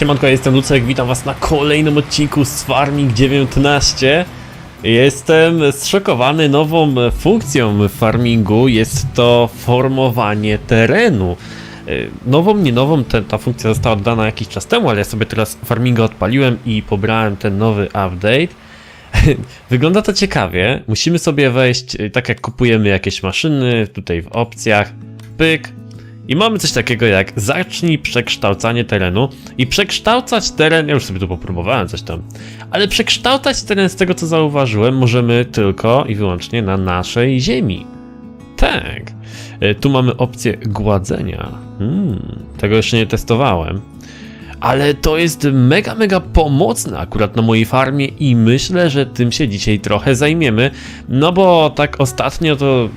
Siemanko, jestem Lucek, witam was na kolejnym odcinku z Farming 19. Jestem zszokowany nową funkcją w farmingu, jest to formowanie terenu. Y, Nową, nie nową, te, ta funkcja została oddana jakiś czas temu, ale ja sobie teraz farminga odpaliłem i pobrałem ten nowy update. Wygląda to ciekawie. Musimy sobie wejść, y, tak jak kupujemy jakieś maszyny, tutaj w opcjach, pyk. I mamy coś takiego jak zacznij przekształcanie terenu i przekształcać teren, ja już sobie tu popróbowałem coś tam, ale przekształcać teren z tego co zauważyłem możemy tylko i wyłącznie na naszej ziemi. Tak. Y, Tu mamy opcję gładzenia. Hmm, tego jeszcze nie testowałem ale to jest mega, mega pomocne akurat na mojej farmie i myślę, że tym się dzisiaj trochę zajmiemy, no bo tak ostatnio to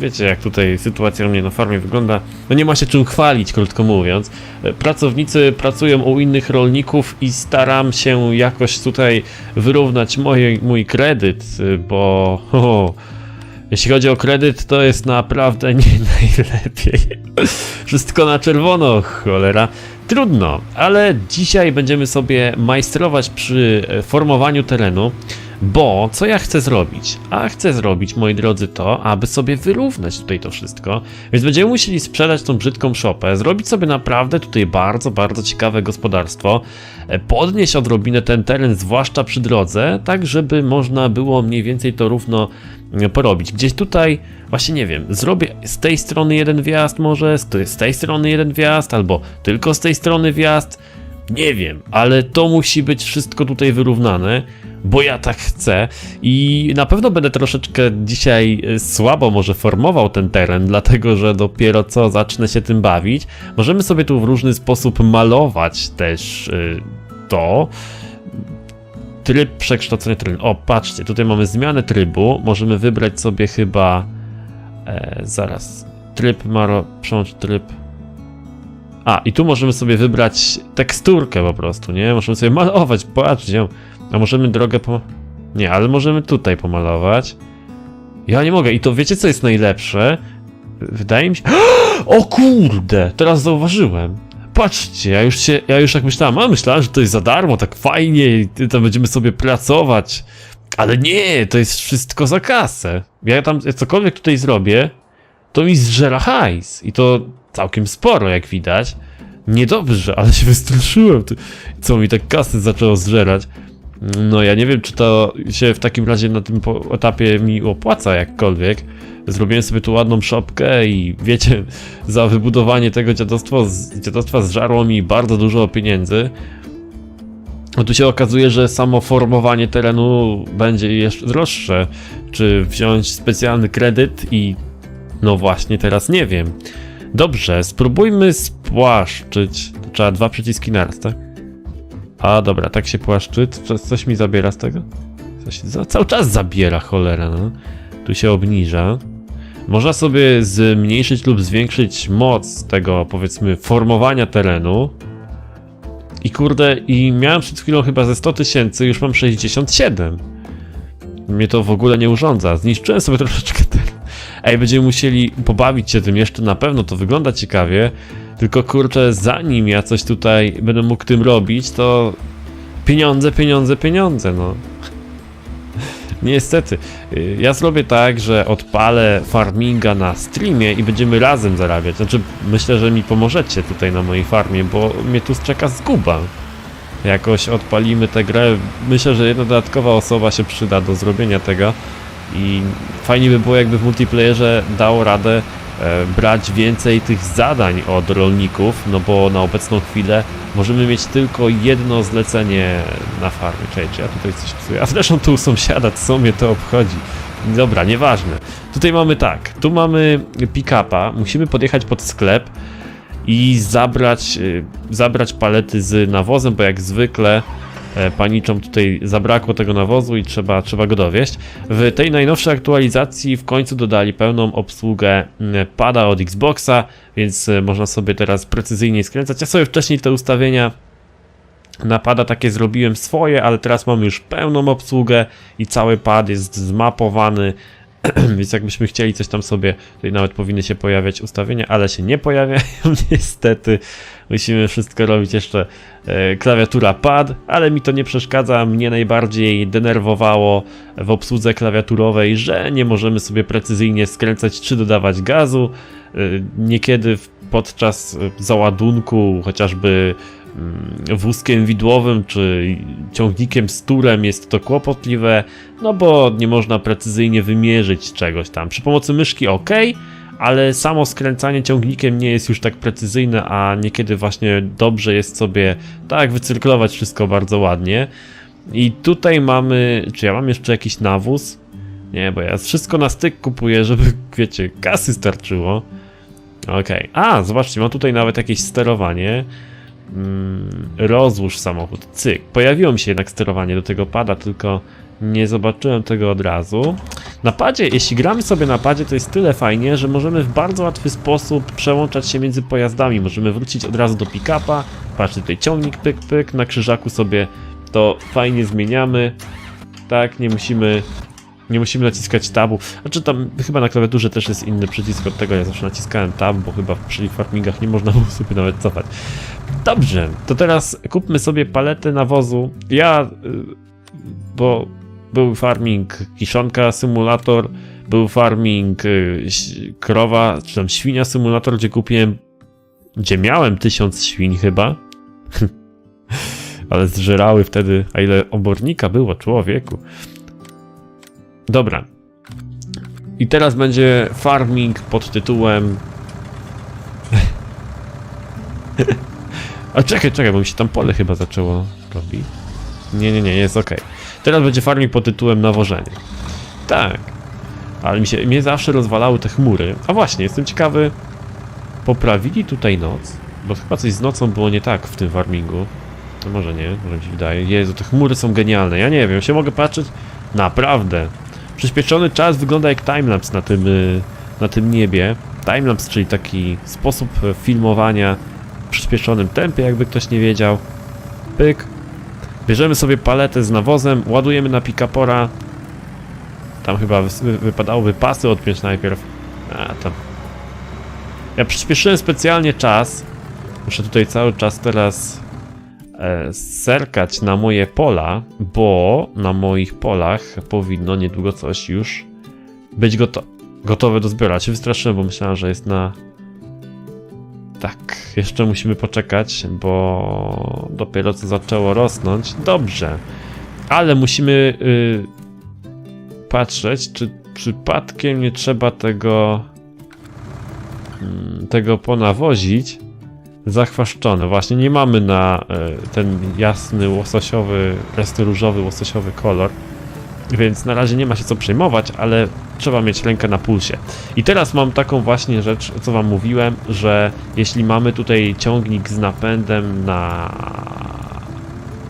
wiecie jak tutaj sytuacja u mnie na farmie wygląda, no nie ma się czym chwalić, krótko mówiąc. Pracownicy pracują u innych rolników i staram się jakoś tutaj wyrównać mój kredyt, bo ho, jeśli chodzi o kredyt, to jest naprawdę nie najlepiej. Wszystko na czerwono, cholera. Trudno, ale dzisiaj będziemy sobie majstrować przy e, formowaniu terenu, bo co ja chcę zrobić? A chcę zrobić, moi drodzy, to, aby sobie wyrównać tutaj to wszystko, więc będziemy musieli sprzedać tą brzydką szopę, zrobić sobie naprawdę tutaj bardzo, bardzo ciekawe gospodarstwo, e, podnieść odrobinę ten teren, zwłaszcza przy drodze, tak żeby można było mniej więcej to równo e, porobić. Gdzieś tutaj, właśnie nie wiem, zrobię z tej strony jeden wjazd może, z tej- z tej strony jeden wjazd, albo tylko z tej strony wjazd, nie wiem, ale to musi być wszystko tutaj wyrównane, bo ja tak chcę i na pewno będę troszeczkę dzisiaj y, słabo może formował ten teren, dlatego że dopiero co zacznę się tym bawić. Możemy sobie tu w różny sposób malować też y, to. Tryb przekształcenia terenu. O, patrzcie, tutaj mamy zmianę trybu. Możemy wybrać sobie chyba. E, zaraz. Tryb maro. Przełącz tryb. A, i tu możemy sobie wybrać teksturkę po prostu, nie? Możemy sobie malować, patrzcie. A możemy drogę po... Nie, ale możemy tutaj pomalować. Ja nie mogę. I to wiecie, co jest najlepsze? Wydaje mi się... O kurde! Teraz zauważyłem. Patrzcie, ja już się, ja już tak myślałem, a myślałem, że to jest za darmo, tak fajnie i tam będziemy sobie pracować. Ale nie, to jest wszystko za kasę. Ja tam cokolwiek tutaj zrobię, to mi zżera hajs. I to całkiem sporo, jak widać. Niedobrze, ale się wystraszyłem. Co mi tak kasy zaczęło zżerać. No ja nie wiem, czy to się w takim razie na tym etapie mi opłaca jakkolwiek. Zrobiłem sobie tu ładną szopkę i wiecie, za wybudowanie tego dziadostwa, zżarło mi bardzo dużo pieniędzy. No tu się okazuje, że samo formowanie terenu będzie jeszcze droższe. Czy wziąć specjalny kredyt i no właśnie teraz nie wiem. Dobrze, spróbujmy spłaszczyć. Trzeba dwa przyciski naraz, tak? A dobra, tak się płaszczy. Co- Coś mi zabiera z tego? Coś cały czas zabiera, cholera, no. Tu się obniża. Można sobie zmniejszyć lub zwiększyć moc tego, powiedzmy, formowania terenu. I kurde, i miałem przed chwilą chyba ze 100 tysięcy, już mam 67. Mnie to w ogóle nie urządza. Zniszczyłem sobie troszeczkę teren. Ej, będziemy musieli pobawić się tym jeszcze na pewno, to wygląda ciekawie. Tylko kurczę, zanim ja coś tutaj będę mógł tym robić, to pieniądze, pieniądze, pieniądze, no. Niestety. Y, Ja zrobię tak, że odpalę farminga na streamie i będziemy razem zarabiać. Znaczy, myślę, że mi pomożecie tutaj na mojej farmie, bo mnie tu czeka zguba. Jakoś odpalimy tę grę. Myślę, że jedna dodatkowa osoba się przyda do zrobienia tego. I fajnie by było, jakby w multiplayerze dało radę e, brać więcej tych zadań od rolników, no bo na obecną chwilę możemy mieć tylko jedno zlecenie na farmie. Czekaj, czy ja tutaj coś psuję? A zresztą tu sąsiada, co mnie to obchodzi? Dobra, nieważne. Tutaj mamy tak, tu mamy pick-upa, musimy podjechać pod sklep i zabrać, y, zabrać palety z nawozem, bo jak zwykle e, paniczom tutaj zabrakło tego nawozu i trzeba, trzeba go dowieść. W tej najnowszej aktualizacji w końcu dodali pełną obsługę mm, pada od Xboxa, więc e, można sobie teraz precyzyjnie skręcać. Ja sobie wcześniej te ustawienia napada takie zrobiłem swoje, ale teraz mamy już pełną obsługę i cały pad jest zmapowany Więc jakbyśmy chcieli coś tam sobie, tutaj nawet powinny się pojawiać ustawienia, ale się nie pojawiają niestety. Musimy wszystko robić jeszcze e, klawiatura pad, ale mi to nie przeszkadza. Mnie najbardziej denerwowało w obsłudze klawiaturowej, że nie możemy sobie precyzyjnie skręcać czy dodawać gazu. E, Niekiedy podczas e, załadunku, chociażby mm, wózkiem widłowym czy ciągnikiem z turem jest to kłopotliwe, no bo nie można precyzyjnie wymierzyć czegoś tam. Przy pomocy myszki ok, ale samo skręcanie ciągnikiem nie jest już tak precyzyjne, a niekiedy właśnie dobrze jest sobie tak wycyrklować wszystko bardzo ładnie. I tutaj mamy, czy ja mam jeszcze jakiś nawóz? Nie, bo ja wszystko na styk kupuję, żeby, wiecie, kasy starczyło. Okej. A, zobaczcie, mam tutaj nawet jakieś sterowanie. Mm, rozłóż samochód. Cyk. Pojawiło mi się jednak sterowanie do tego pada, tylko nie zobaczyłem tego od razu. Na padzie, jeśli gramy sobie na padzie, to jest tyle fajnie, że możemy w bardzo łatwy sposób przełączać się między pojazdami. Możemy wrócić od razu do pick-upa. Patrzcie, tutaj ciągnik, pyk, pyk. Na krzyżaku sobie to fajnie zmieniamy. Tak, nie musimy nie musimy naciskać tabu. Znaczy tam chyba na klawiaturze też jest inny przycisk od tego. Ja zawsze naciskałem tab, bo chyba przy farmingach nie można było sobie nawet cofać. Dobrze, to teraz kupmy sobie paletę nawozu. Ja, y, bo był farming kiszonka symulator, był farming y, krowa, czy tam świnia symulator, gdzie kupiłem, gdzie miałem tysiąc świń chyba. Ale zżerały wtedy, a ile obornika było, człowieku. Dobra. I teraz będzie farming pod tytułem. A czekaj, czekaj, bo mi się tam pole chyba zaczęło robić. Nie, nie, nie, jest ok. Teraz będzie farming pod tytułem nawożenie. Tak. Ale mi się, mnie zawsze rozwalały te chmury. A właśnie, jestem ciekawy. Poprawili tutaj noc? Bo chyba coś z nocą było nie tak w tym farmingu. To może nie, może się wydaje. Jezu, te chmury są genialne. Ja nie wiem, się mogę patrzeć. Naprawdę. Przyspieszony czas wygląda jak timelapse na tym, y, na tym niebie. Timelapse, czyli taki sposób e, filmowania w przyspieszonym tempie, jakby ktoś nie wiedział. Pyk. Bierzemy sobie paletę z nawozem, ładujemy na pikapora. Tam chyba wy- wypadałoby pasy odpiąć najpierw. A tam. Ja przyspieszyłem specjalnie czas. Muszę tutaj cały czas teraz e, serkać na moje pola, bo na moich polach powinno niedługo coś już być goto gotowe do zbioru. Ja się wystraszyłem, bo myślałem, że jest na... Tak, jeszcze musimy poczekać, bo dopiero co zaczęło rosnąć. Dobrze, ale musimy y, patrzeć, czy przypadkiem nie trzeba tego mm, tego ponawozić zachwaszczone. Właśnie nie mamy na e, ten jasny łososiowy, jasny różowy łososiowy kolor, więc na razie nie ma się co przejmować, ale trzeba mieć rękę na pulsie. I teraz mam taką właśnie rzecz, co wam mówiłem, że jeśli mamy tutaj ciągnik z napędem na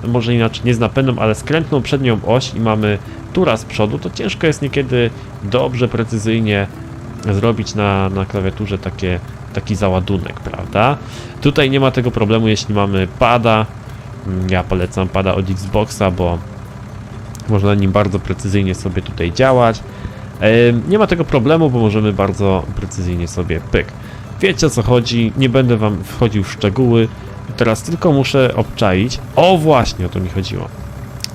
może inaczej, nie z napędem, ale skrętną przednią oś i mamy tura z przodu, to ciężko jest niekiedy dobrze, precyzyjnie zrobić na, na klawiaturze takie, taki załadunek, prawda? Tutaj nie ma tego problemu, jeśli mamy pada. Mm, Ja polecam pada od Xboxa, bo można na nim bardzo precyzyjnie sobie tutaj działać. Nie ma tego problemu, bo możemy bardzo precyzyjnie sobie pyk. Wiecie o co chodzi, nie będę wam wchodził w szczegóły. Teraz tylko muszę obczaić. O właśnie, o to mi chodziło.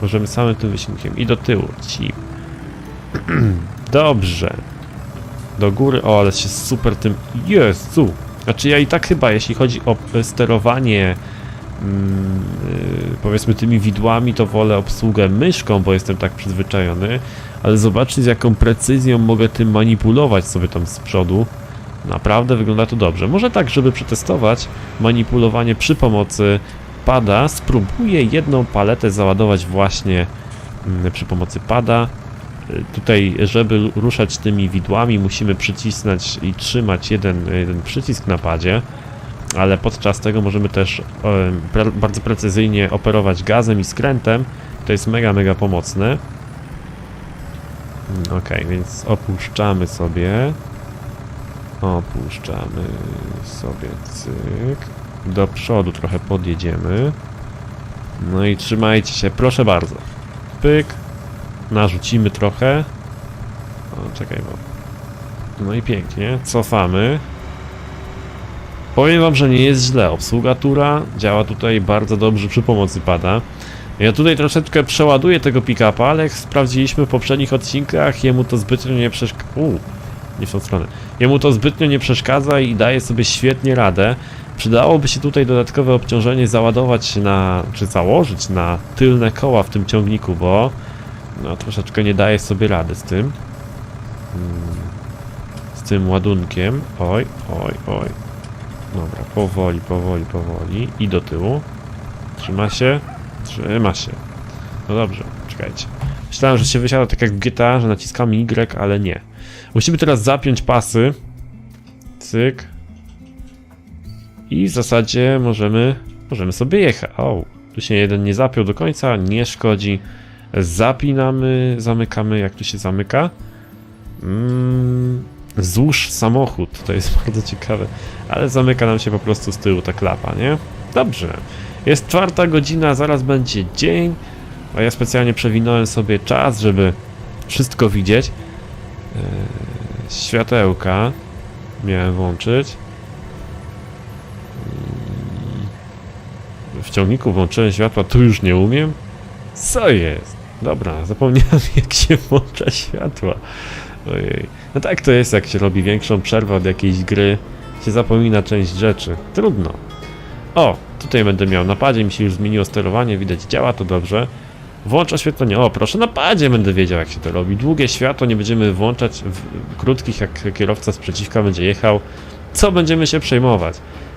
Możemy samym tym wysiłkiem i do tyłu. Ci. Dobrze. Do góry. O, ale się super tym. Jezu! Znaczy ja i tak chyba, jeśli chodzi o e, sterowanie powiedzmy tymi widłami, to wolę obsługę myszką, bo jestem tak przyzwyczajony. Ale zobaczcie z jaką precyzją mogę tym manipulować sobie tam z przodu. Naprawdę wygląda to dobrze. Może tak, żeby przetestować manipulowanie przy pomocy pada, spróbuję jedną paletę załadować właśnie mm, przy pomocy pada. Y, Tutaj, żeby ruszać tymi widłami, musimy przycisnąć i trzymać jeden, jeden przycisk na padzie, ale podczas tego możemy też em, pre, bardzo precyzyjnie operować gazem i skrętem. To jest mega, mega pomocne. Ok, więc opuszczamy sobie. Opuszczamy sobie cyk. Do przodu trochę podjedziemy. No i trzymajcie się, proszę bardzo. Pyk. Narzucimy trochę. No, czekaj, bo... No i pięknie, cofamy. Powiem wam, że nie jest źle. Obsługa tura działa tutaj bardzo dobrze przy pomocy pada. Ja tutaj troszeczkę przeładuję tego pick-upa, ale jak sprawdziliśmy w poprzednich odcinkach, jemu to zbytnio nie przeszkadza. Nie w tą stronę. Jemu to zbytnio nie przeszkadza i daje sobie świetnie radę. Przydałoby się tutaj dodatkowe obciążenie załadować na, czy założyć na tylne koła w tym ciągniku, bo no troszeczkę nie daje sobie rady z tym. Mm, Z tym ładunkiem. Oj, oj, oj. Dobra, powoli, powoli, powoli. I do tyłu. Trzyma się. Trzyma się. No dobrze, czekajcie. Myślałem, że się wysiada tak jak w GTA, że naciskamy Y, ale nie. Musimy teraz zapiąć pasy. Cyk. I w zasadzie możemy, możemy sobie jechać. O, tu się jeden nie zapiął do końca, nie szkodzi. Zapinamy, zamykamy, jak tu się zamyka. Mm, złóż samochód, to jest bardzo ciekawe, ale zamyka nam się po prostu z tyłu ta klapa, nie? Dobrze. Jest czwarta godzina, zaraz będzie dzień, a ja specjalnie przewinąłem sobie czas, żeby wszystko widzieć. Eee, światełka miałem włączyć. W ciągniku włączyłem światła, tu już nie umiem. Co jest? Dobra, zapomniałem jak się włącza światła. Ojej. No tak to jest, jak się robi większą przerwę od jakiejś gry, się zapomina część rzeczy. Trudno. O, tutaj będę miał napadzie, mi się już zmieniło sterowanie, widać działa to dobrze. Włącza świetlenie. O, proszę, na padzie będę wiedział, jak się to robi. Długie światło nie będziemy włączać, w, krótkich, jak kierowca sprzeciwka będzie jechał. Co będziemy się przejmować?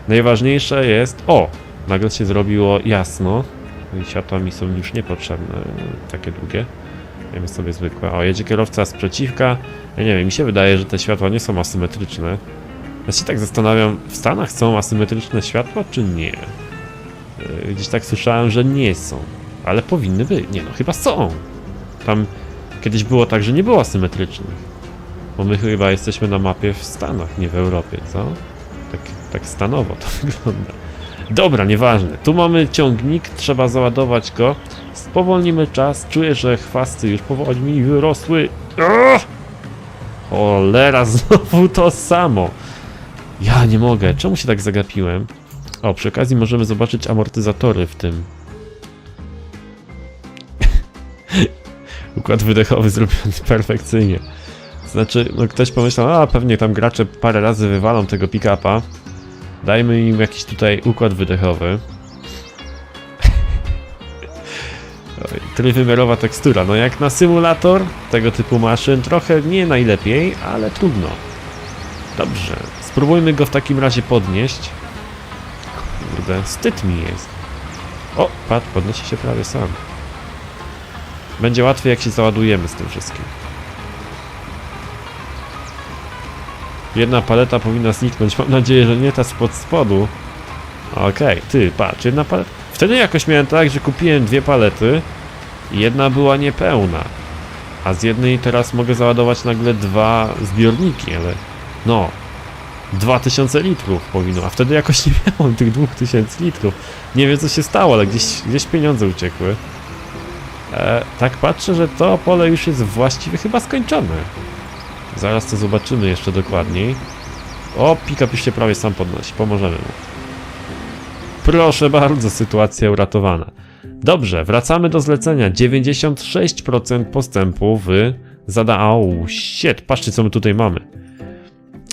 Najważniejsze jest. O, nagle się zrobiło jasno. Światła mi są już niepotrzebne, takie długie. Dajmy sobie zwykłe. O, jedzie kierowca sprzeciwka. Ja nie wiem, mi się wydaje, że te światła nie są asymetryczne. Ja się tak zastanawiam, w Stanach są asymetryczne światła, czy nie? Yy, Gdzieś tak słyszałem, że nie są. Ale powinny być. Nie no, chyba są. Tam kiedyś było tak, że nie było asymetrycznych. Bo my chyba jesteśmy na mapie w Stanach, nie w Europie, co? Tak, tak stanowo to wygląda. Dobra, nieważne. Tu mamy ciągnik, trzeba załadować go. Spowolnimy czas. Czuję, że chwasty już powoli mi wyrosły. Ugh! Cholera, znowu to samo. Ja nie mogę. Czemu się tak zagapiłem? O, przy okazji możemy zobaczyć amortyzatory w tym. Układ wydechowy zrobiony perfekcyjnie. Znaczy, no ktoś pomyślał, a pewnie tam gracze parę razy wywalą tego pick-upa. Dajmy im jakiś tutaj układ wydechowy. Trójwymiarowa tekstura. No jak na symulator tego typu maszyn, trochę nie najlepiej, ale trudno. Dobrze, spróbujmy go w takim razie podnieść. Kurde, wstyd mi jest. O, patrz, podnosi się prawie sam. Będzie łatwiej jak się załadujemy z tym wszystkim. Jedna paleta powinna zniknąć. Mam nadzieję, że nie ta spod spodu. Okej, ty, patrz, jedna paleta. Wtedy jakoś miałem tak, że kupiłem dwie palety i jedna była niepełna. A z jednej teraz mogę załadować nagle dwa zbiorniki, ale no, 2000 litrów powinno, a wtedy jakoś nie miałem tych 2000 litrów. Nie wiem co się stało, ale gdzieś, gdzieś pieniądze uciekły. E, tak patrzę, że to pole już jest właściwie chyba skończone. Zaraz to zobaczymy jeszcze dokładniej. O, pick-up już się prawie sam podnosi, pomożemy mu. Proszę bardzo, sytuacja uratowana. Dobrze, wracamy do zlecenia. 96% postępu w zada... Au, shit, patrzcie co my tutaj mamy.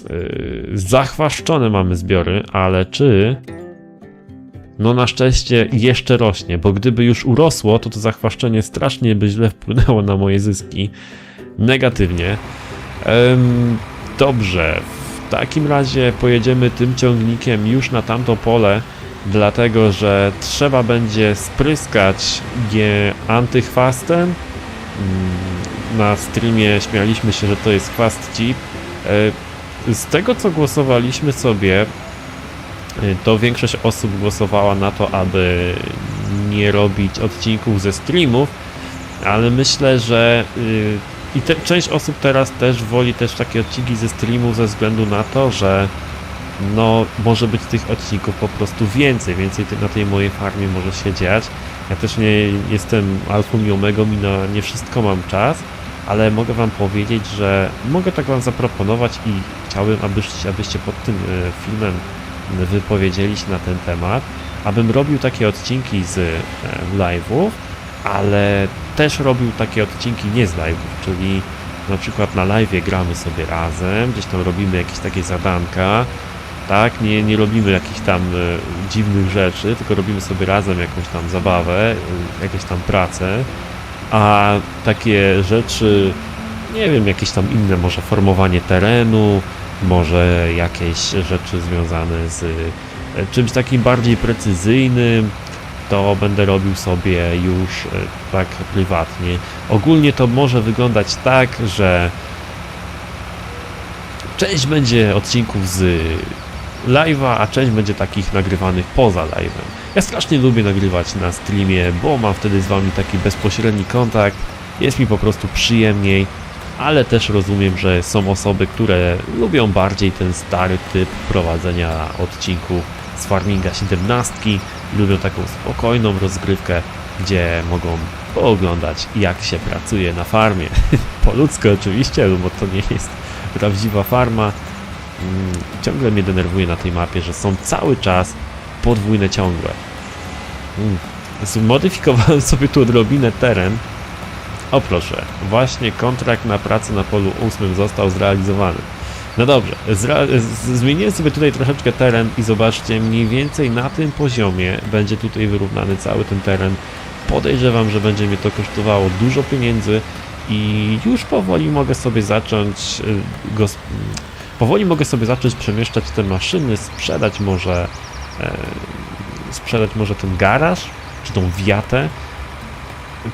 Yy, zachwaszczone mamy zbiory, ale czy... No na szczęście jeszcze rośnie, bo gdyby już urosło, to to zachwaszczenie strasznie by źle wpłynęło na moje zyski. Negatywnie. Em, dobrze, w takim razie pojedziemy tym ciągnikiem już na tamto pole, dlatego że trzeba będzie spryskać antychwastem. Mm, Na streamie śmialiśmy się, że to jest chwast jeep. E, Z tego co głosowaliśmy sobie, e, to większość osób głosowała na to, aby nie robić odcinków ze streamów, ale myślę, że y, i te, część osób teraz też woli też takie odcinki ze streamu ze względu na to, że no może być tych odcinków po prostu więcej, więcej na tej mojej farmie może się dziać. Ja też nie jestem alfą i omegą i na nie wszystko mam czas, ale mogę wam powiedzieć, że mogę tak wam zaproponować i chciałbym, abyście, abyście pod tym e, filmem wypowiedzieli się na ten temat, abym robił takie odcinki z e, live'ów, ale też robił takie odcinki nie z live'ów, czyli na przykład na live gramy sobie razem, gdzieś tam robimy jakieś takie zadanka, tak, nie, nie robimy jakichś tam e, dziwnych rzeczy, tylko robimy sobie razem jakąś tam zabawę, e, jakieś tam pracę, a takie rzeczy, nie wiem, jakieś tam inne, może formowanie terenu, może jakieś rzeczy związane z e, czymś takim bardziej precyzyjnym, to będę robił sobie już e, tak prywatnie. Ogólnie to może wyglądać tak, że część będzie odcinków z live'a, a część będzie takich nagrywanych poza live'em. Ja strasznie lubię nagrywać na streamie, bo mam wtedy z wami taki bezpośredni kontakt, jest mi po prostu przyjemniej, ale też rozumiem, że są osoby, które lubią bardziej ten stary typ prowadzenia odcinków z Farminga 17, lubią taką spokojną rozgrywkę, gdzie mogą pooglądać jak się pracuje na farmie. po ludzku oczywiście, bo to nie jest prawdziwa farma. Mm, Ciągle mnie denerwuje na tej mapie, że są cały czas podwójne ciągłe. Mm. Zmodyfikowałem sobie tu odrobinę teren. O proszę, właśnie kontrakt na pracę na polu ósmym został zrealizowany. No dobrze, zmieniłem sobie tutaj troszeczkę teren i zobaczcie, mniej więcej na tym poziomie będzie tutaj wyrównany cały ten teren. Podejrzewam, że będzie mnie to kosztowało dużo pieniędzy i już powoli mogę sobie zacząć y, powoli mogę sobie zacząć przemieszczać te maszyny, sprzedać może e, sprzedać może ten garaż, czy tą wiatę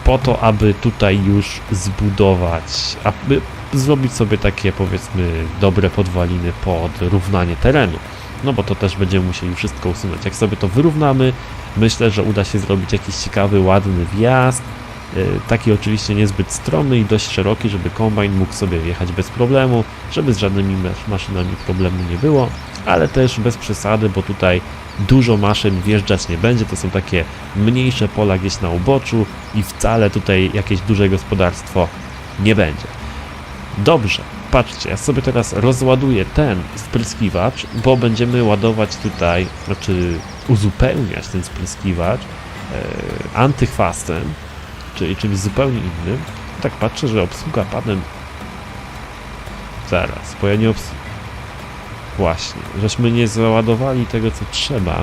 po to, aby tutaj już zbudować, aby zrobić sobie takie powiedzmy dobre podwaliny pod równanie terenu. No bo to też będziemy musieli wszystko usunąć. Jak sobie to wyrównamy, myślę, że uda się zrobić jakiś ciekawy, ładny wjazd. Yy, Taki oczywiście niezbyt stromy i dość szeroki, żeby kombajn mógł sobie wjechać bez problemu, żeby z żadnymi masz- maszynami problemu nie było, ale też bez przesady, bo tutaj dużo maszyn wjeżdżać nie będzie. To są takie mniejsze pola gdzieś na uboczu i wcale tutaj jakieś duże gospodarstwo nie będzie. Dobrze, patrzcie, ja sobie teraz rozładuję ten spryskiwacz, bo będziemy ładować tutaj, znaczy uzupełniać ten spryskiwacz e, antychwastem, czyli czymś zupełnie innym. Tak patrzę, że obsługa panem. Zaraz, bo ja nie. Właśnie, żeśmy nie załadowali tego, co trzeba.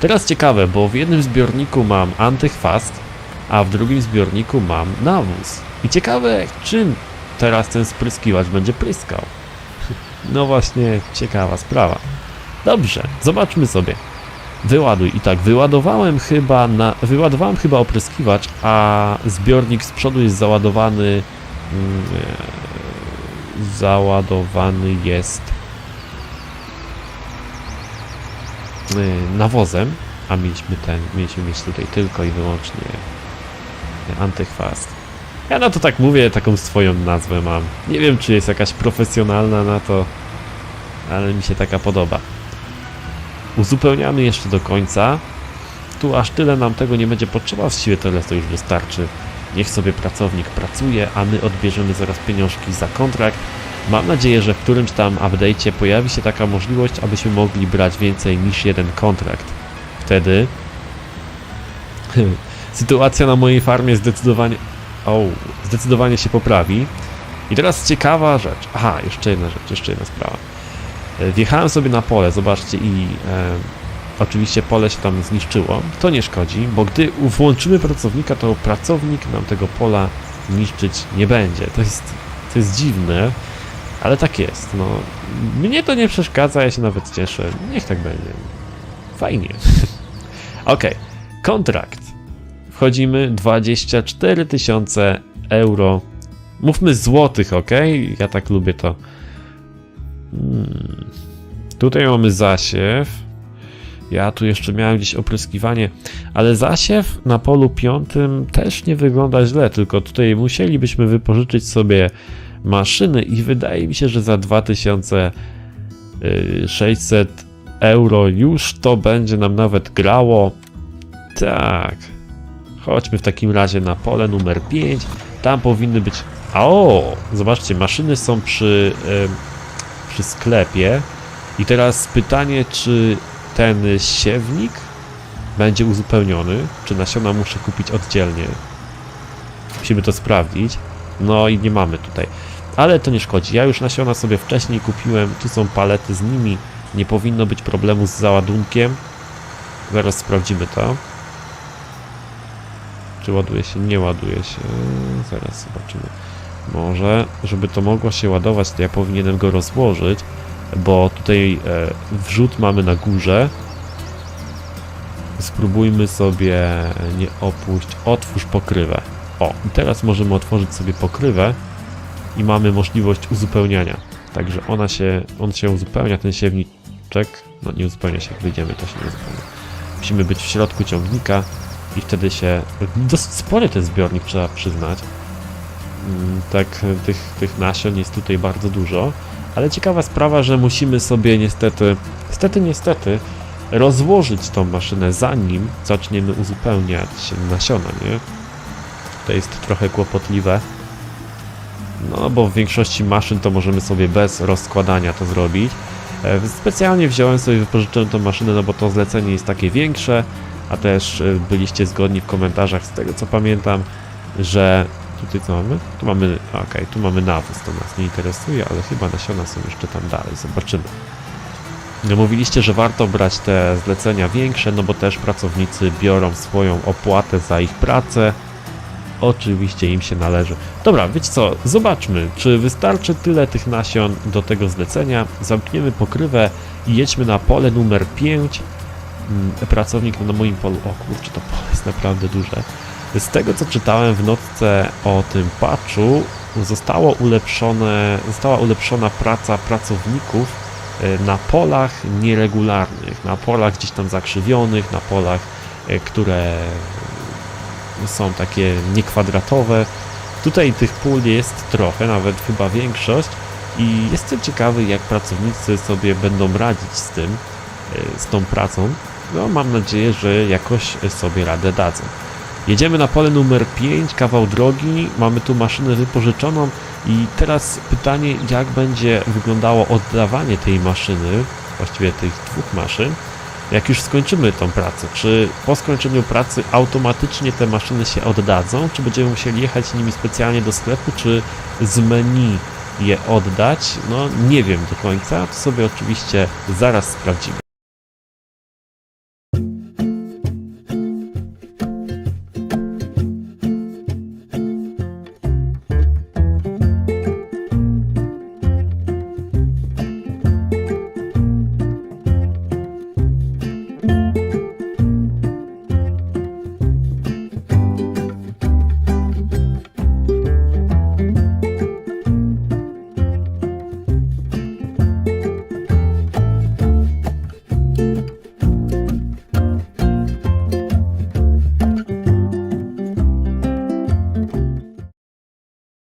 Teraz ciekawe, bo w jednym zbiorniku mam antychwast, a w drugim zbiorniku mam nawóz. I ciekawe, czym teraz ten spryskiwacz będzie pryskał. No właśnie, ciekawa sprawa. Dobrze, zobaczmy sobie. Wyładuj. I tak, wyładowałem chyba na, wyładowałem chyba opryskiwacz, a zbiornik z przodu jest załadowany e, załadowany jest e, nawozem, a mieliśmy ten, mieliśmy mieć tutaj tylko i wyłącznie antychwast. Ja na to tak mówię, taką swoją nazwę mam. Nie wiem, czy jest jakaś profesjonalna na to, ale mi się taka podoba. Uzupełniamy jeszcze do końca. Tu aż tyle nam tego nie będzie potrzeba, właściwie tyle to już wystarczy. Niech sobie pracownik pracuje, a my odbierzemy zaraz pieniążki za kontrakt. Mam nadzieję, że w którymś tam update'cie pojawi się taka możliwość, abyśmy mogli brać więcej niż jeden kontrakt. Wtedy sytuacja na mojej farmie zdecydowanie zdecydowanie się poprawi. I teraz ciekawa rzecz. Aha, jeszcze jedna rzecz, jeszcze jedna sprawa. E, Wjechałem sobie na pole, zobaczcie, i e, oczywiście pole się tam zniszczyło. To nie szkodzi, bo gdy włączymy pracownika, to pracownik nam tego pola niszczyć nie będzie. To jest, to jest dziwne, ale tak jest. No, mnie to nie przeszkadza, ja się nawet cieszę. Niech tak będzie. Fajnie. Okej, kontrakt. Wchodzimy 24 tysiące euro. Mówmy złotych, ok? Ja tak lubię to. Hmm. Tutaj mamy zasiew. Ja tu jeszcze miałem gdzieś opryskiwanie, ale zasiew na polu piątym też nie wygląda źle, tylko tutaj musielibyśmy wypożyczyć sobie maszyny i wydaje mi się, że za 2600 euro już to będzie nam nawet grało. Tak. Chodźmy w takim razie na pole numer 5. Tam powinny być... A o! Zobaczcie, maszyny są przy, em, przy sklepie. I teraz pytanie, czy ten siewnik będzie uzupełniony, czy nasiona muszę kupić oddzielnie. Musimy to sprawdzić. No i nie mamy tutaj. Ale to nie szkodzi. Ja już nasiona sobie wcześniej kupiłem. Tu są palety z nimi. Nie powinno być problemu z załadunkiem. Zaraz sprawdzimy to. Czy ładuje się? Nie ładuje się. Zaraz zobaczymy. Może, żeby to mogło się ładować, to ja powinienem go rozłożyć, bo tutaj e, wrzut mamy na górze. Spróbujmy sobie nie opuść. Otwórz pokrywę. O, i teraz możemy otworzyć sobie pokrywę i mamy możliwość uzupełniania. Także ona się, on się uzupełnia, ten siewniczek. No nie uzupełnia się, jak wyjdziemy, to się nie uzupełnia. Musimy być w środku ciągnika i wtedy się. Dosyć spory ten zbiornik, trzeba przyznać. Mm, Tak, tych, tych nasion jest tutaj bardzo dużo. Ale ciekawa sprawa, że musimy sobie niestety, niestety, niestety, rozłożyć tą maszynę zanim zaczniemy uzupełniać nasiona, nie? To jest trochę kłopotliwe. No, bo w większości maszyn to możemy sobie bez rozkładania to zrobić. E, Specjalnie wziąłem sobie, wypożyczyłem tą maszynę, no bo to zlecenie jest takie większe, a też e, byliście zgodni w komentarzach z tego co pamiętam, że tutaj co mamy? Tu mamy, okej, tu mamy nawóz, to nas nie interesuje, ale chyba nasiona są jeszcze tam dalej, zobaczymy. No, mówiliście, że warto brać te zlecenia większe, no bo też pracownicy biorą swoją opłatę za ich pracę. Oczywiście im się należy. Dobra, wiecie co, zobaczmy, czy wystarczy tyle tych nasion do tego zlecenia. Zamkniemy pokrywę i jedźmy na pole numer 5. Mm, Pracownik na moim polu, o kurczę, to pole jest naprawdę duże. Z tego co czytałem w notce o tym patchu, zostało ulepszone, została ulepszona praca pracowników e, na polach nieregularnych, na polach gdzieś tam zakrzywionych, na polach, e, które są takie niekwadratowe. Tutaj tych pól jest trochę, nawet chyba większość i jestem ciekawy jak pracownicy sobie będą radzić z tym, e, z tą pracą. No mam nadzieję, że jakoś sobie radę dadzą. Jedziemy na pole numer 5, kawał drogi, mamy tu maszynę wypożyczoną i teraz pytanie, jak będzie wyglądało oddawanie tej maszyny, właściwie tych dwóch maszyn, jak już skończymy tą pracę. Czy po skończeniu pracy automatycznie te maszyny się oddadzą, czy będziemy musieli jechać nimi specjalnie do sklepu, czy z menu je oddać? No nie wiem do końca, to sobie oczywiście zaraz sprawdzimy.